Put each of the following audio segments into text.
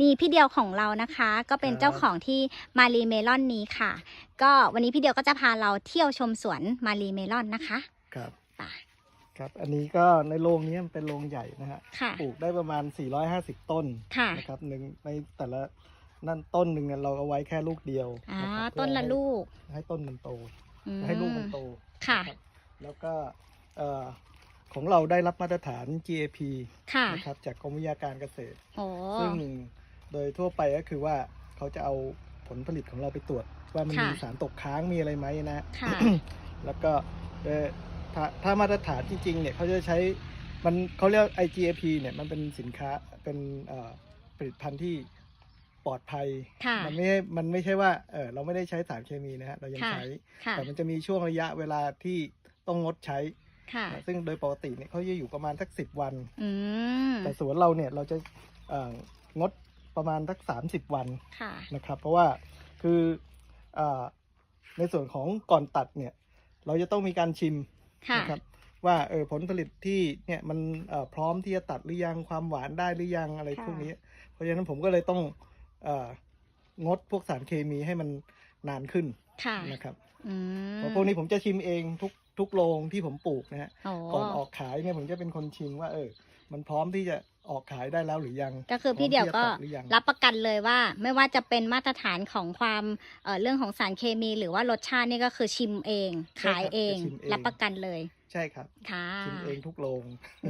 นี่พี่เดียวของเรานะคะ ก็เป็นครับเจ้าของที่มารีเมลอนนี้ค่ะ ก็วันนี้พี่เดียวก็จะพาเราเที่ยวชมสวนมารีเมลอนนะคะครับไปครับอันนี้ก็ในโรงนี้มันเป็นโรงใหญ่นะฮะค่ะปลูกได้ประมาณ 450 ต้นค่ะนะครับหนึ่งในแต่ละนั่นต้นหนึ่งเนี่ยเราเอาไว้แค่ลูกเดียวอ่านะครับต้นละเพื่อลูกให้ให้ต้นมันโตอืมให้ลูกมันโตค่ะนะครับแล้วก็เอ่อของเราได้รับมาตรฐาน GAP ค่ะนะครับจากกรมวิทยาการเกษตรโอ้ซึ่ง โดยทั่วไปก็คือว่าเขาจะเอาผลผลิตของเราไปตรวจ ว่ามันค่ะมีสารตกค้างมีอะไรไหมนะ ค่ะ แล้วก็เอ่อถ้าถ้ามาตรฐานจริงๆเนี่ยเขาจะใช้มันเขาเรียก IGAP เนี่ยมันเป็นสินค้าเป็นเอ่อผลิตภัณฑ์ที่ปลอดภัย ค่ะ มันไม่ใช่มันไม่ใช่ว่าเออเราไม่ได้ใช้สารเคมีนะฮะเรายังค่ะ ใช้ ค่ะ แต่มันจะมีช่วงระยะเวลาที่ต้องงดใช้ค่ะ นะซึ่งโดยปกติเนี่ยเขาจะอยู่ประมาณสักสิบวัน อืม แต่สวนเราเนี่ยเราจะเอ่องด ประมาณสักสามสิบวันค่ะนะครับ เพราะว่าคือเออในส่วนของก่อนตัดเนี่ย เราจะต้องมีการชิมค่ะนะครับว่าเออผลผลิตที่เนี่ยมันเอ่อพร้อมที่จะตัดหรือยังความหวานได้หรือยังอะไรค่ะพวกนี้ เพราะฉะนั้นผมก็เลยต้องเอองดพวกสารเคมีให้มันนานขึ้นค่ะนะครับอืมเพราะพวกนี้ผมจะชิมเองทุก ทุกโรงที่ผมปลูกนะฮะโอ้ก่อนออกขายเนี่ยผมจะเป็นคนชิมว่าเออ มันพร้อมที่จะออกขายได้แล้วหรือยัง ก็คือพี่เดี่ยวก็พร้อมที่จะตัหรือยังรับประกันเลยว่า ไม่ว่าจะเป็นมาตรฐานของความเอ่อเรื่องของสารเคมี หรือว่ารสชาตินี่ก็คือชิมเองใช่ขายครับเองจะชิมเอง รับประกันเลย ใช่ครับ ค่ะชิมเองทุกโรง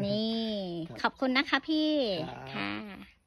นี่ครับขอบคุณนะคะพี่ครับค่ะ